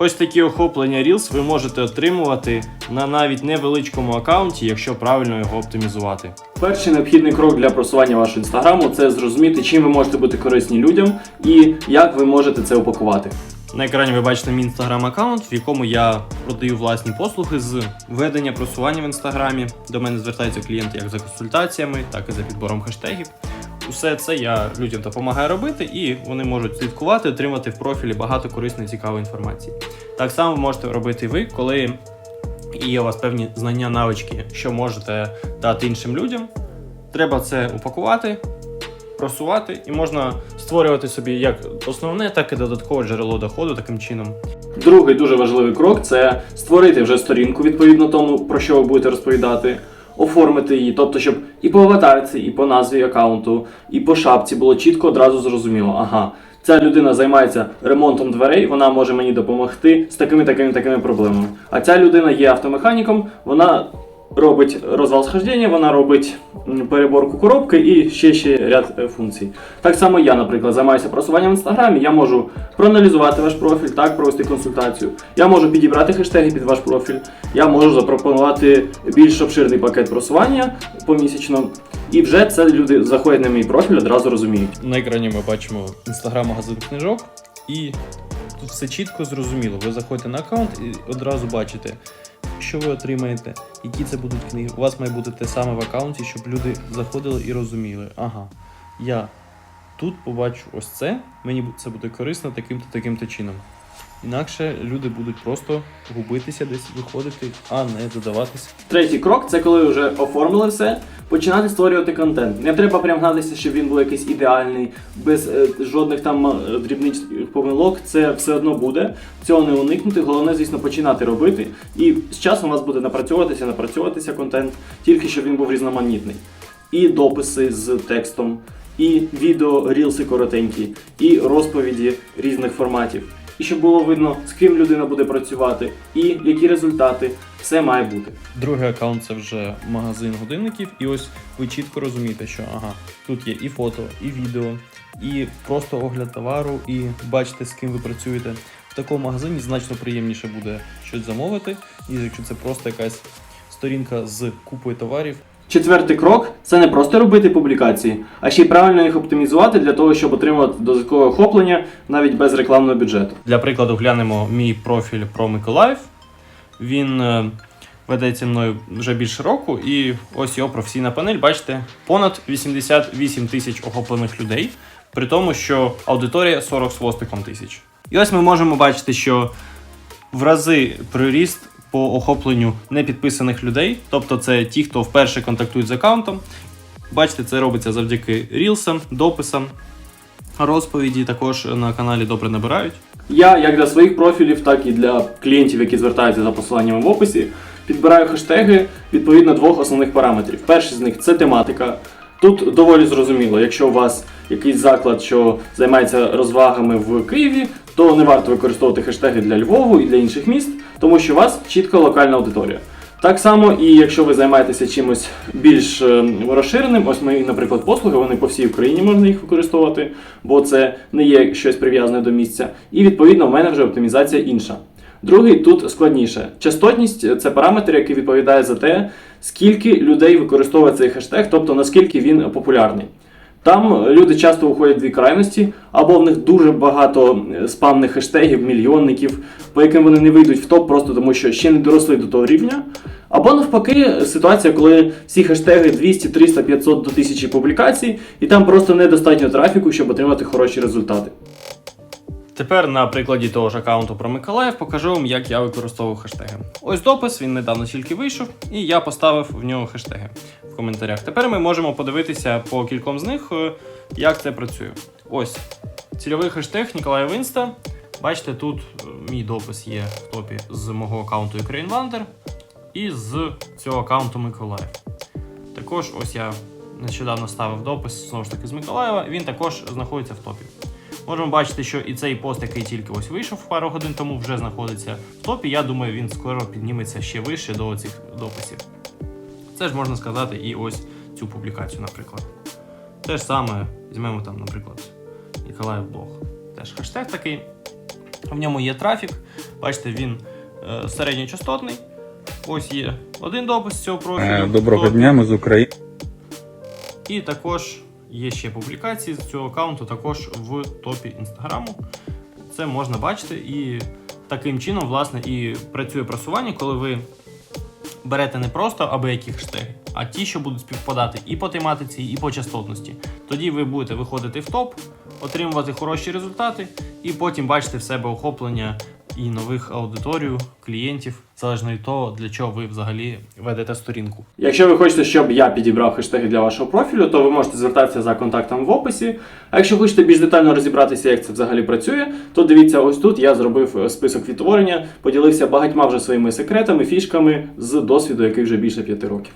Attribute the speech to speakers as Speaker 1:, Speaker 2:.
Speaker 1: Ось такі охоплення Reels ви можете отримувати на навіть невеличкому аккаунті, якщо правильно його оптимізувати. Перший необхідний крок для просування вашого інстаграму це зрозуміти, чим ви можете бути корисні людям і як ви можете це упакувати. На екрані ви бачите мій інстаграм аккаунт, в якому я продаю власні послуги з ведення просування в інстаграмі. До мене звертаються клієнти як за консультаціями, так і за підбором хештегів. Усе це я людям допомагаю робити, і вони можуть слідкувати, отримати в профілі багато корисної цікавої інформації. Так само можете робити ви, коли є у вас певні знання, навички, що можете дати іншим людям. Треба це упакувати, просувати, і можна створювати собі як основне, так і додаткове джерело доходу таким чином. Другий дуже важливий крок це створити вже сторінку відповідно тому, про що ви будете розповідати, оформити її, тобто, щоб і по аватарці, і по назві аккаунту, і по шапці було чітко одразу зрозуміло. Ага, ця людина займається ремонтом дверей, вона може мені допомогти з такими такими такими проблемами. А ця людина є автомеханіком, вона робить розвал схождення, вона робить переборку коробки і ще ще ряд е, функцій. Так само я, наприклад, займаюся просуванням в інстаграмі. Я можу проаналізувати ваш профіль, так провести консультацію. Я можу підібрати хештеги під ваш профіль. Я можу запропонувати більш обширний пакет просування помісячно. І вже це люди заходять на мій профіль, одразу розуміють. На екрані ми бачимо інстаграм-магазин книжок, і тут все чітко зрозуміло. Ви заходите на аккаунт і одразу бачите, що ви отримаєте, які це будуть книги. У вас має бути те саме в аккаунті, щоб люди заходили і розуміли, ага, я тут побачу ось це, мені це буде корисно таким-то таким-то чином. Інакше люди будуть просто губитися десь виходити, а не додаватися. Третій крок це коли вже оформили все, починати створювати контент. Не треба прям гнатися, щоб він був якийсь ідеальний, без е, жодних там е, дрібних помилок. Це все одно буде. Цього не уникнути. Головне, звісно, починати робити. І з часом у вас буде напрацьовуватися, напрацьовуватися контент, тільки щоб він був різноманітний. І дописи з текстом, і відео, рілси коротенькі, і розповіді різних форматів. І щоб було видно, з ким людина буде працювати, і які результати, все має бути. Другий аккаунт це вже магазин годинників, і ось ви чітко розумієте, що ага, тут є і фото, і відео, і просто огляд товару, і бачите, з ким ви працюєте. В такому магазині значно приємніше буде щось замовити, ніж якщо це просто якась сторінка з купою товарів. Четвертий крок це не просто робити публікації, а ще й правильно їх оптимізувати для того, щоб отримувати додаткове охоплення навіть без рекламного бюджету. Для прикладу, глянемо мій профіль про Миколаїв. Він е, ведеться мною вже більше року, і ось його професійна панель. Бачите, понад 88 тисяч охоплених людей, при тому, що аудиторія 40 з хвостиком тисяч. І ось ми можемо бачити, що в рази приріст по охопленню непідписаних людей, тобто це ті, хто вперше контактують з аккаунтом. Бачите, це робиться завдяки рілсам, дописам, розповіді також на каналі добре набирають. Я як для своїх профілів, так і для клієнтів, які звертаються за посиланнями в описі, підбираю хештеги відповідно двох основних параметрів. Перший з них це тематика. Тут доволі зрозуміло, якщо у вас якийсь заклад, що займається розвагами в Києві, то не варто використовувати хештеги для Львову і для інших міст, тому що у вас чітко локальна аудиторія. Так само, і якщо ви займаєтеся чимось більш е, розширеним, ось мої, наприклад, послуги, вони по всій Україні можна їх використовувати, бо це не є щось прив'язане до місця. І відповідно в мене вже оптимізація інша. Другий тут складніше. Частотність це параметр, який відповідає за те, скільки людей використовує цей хештег, тобто наскільки він популярний. Там люди часто уходять в дві крайності, або в них дуже багато е, спамних хештегів, мільйонників, по яким вони не вийдуть в топ, просто тому що ще не доросли до того рівня. Або навпаки, ситуація, коли всі хештеги 200, 300, 500 до 1000 публікацій, і там просто недостатньо трафіку, щоб отримати хороші результати. Тепер на прикладі того ж аккаунту про Миколаїв покажу вам, як я використовую хештеги. Ось допис, він недавно тільки вийшов, і я поставив в нього хештеги в коментарях. Тепер ми можемо подивитися по кільком з них, е, як це працює. Ось цільовий хештег Ніколаєв Інста. Бачите, тут е, мій допис є в топі з мого аккаунту Ukrainewander і з цього аккаунту Миколаїв. Також ось я нещодавно ставив допис знову ж таки з Миколаєва, він також знаходиться в топі. Можемо бачити, що і цей пост, який тільки ось вийшов пару годин тому, вже знаходиться в топі. Я думаю, він скоро підніметься ще вище до цих дописів. Це ж можна сказати і ось цю публікацію, наприклад. Те ж саме візьмемо там, наприклад, Ніколаїв Блог. Теж хештег такий. В ньому є трафік. Бачите, він е, середньочастотний. Ось є один допис з цього профілю.
Speaker 2: Е, Доброго дня, ми з України.
Speaker 1: І також є ще публікації з цього аккаунту також в топі інстаграму. Це можна бачити, і таким чином, власне, і працює просування, коли ви берете не просто аби які хештеги, а ті, що будуть співпадати і по тематиці, і по частотності. Тоді ви будете виходити в топ, отримувати хороші результати, і потім бачити в себе охоплення і нових аудиторію, клієнтів, залежно від того, для чого ви взагалі ведете сторінку. Якщо ви хочете, щоб я підібрав хештеги для вашого профілю, то ви можете звертатися за контактом в описі. А якщо хочете більш детально розібратися, як це взагалі працює, то дивіться, ось тут я зробив е, список відтворення, поділився багатьма вже своїми секретами, фішками з досвіду, який вже більше п'яти років.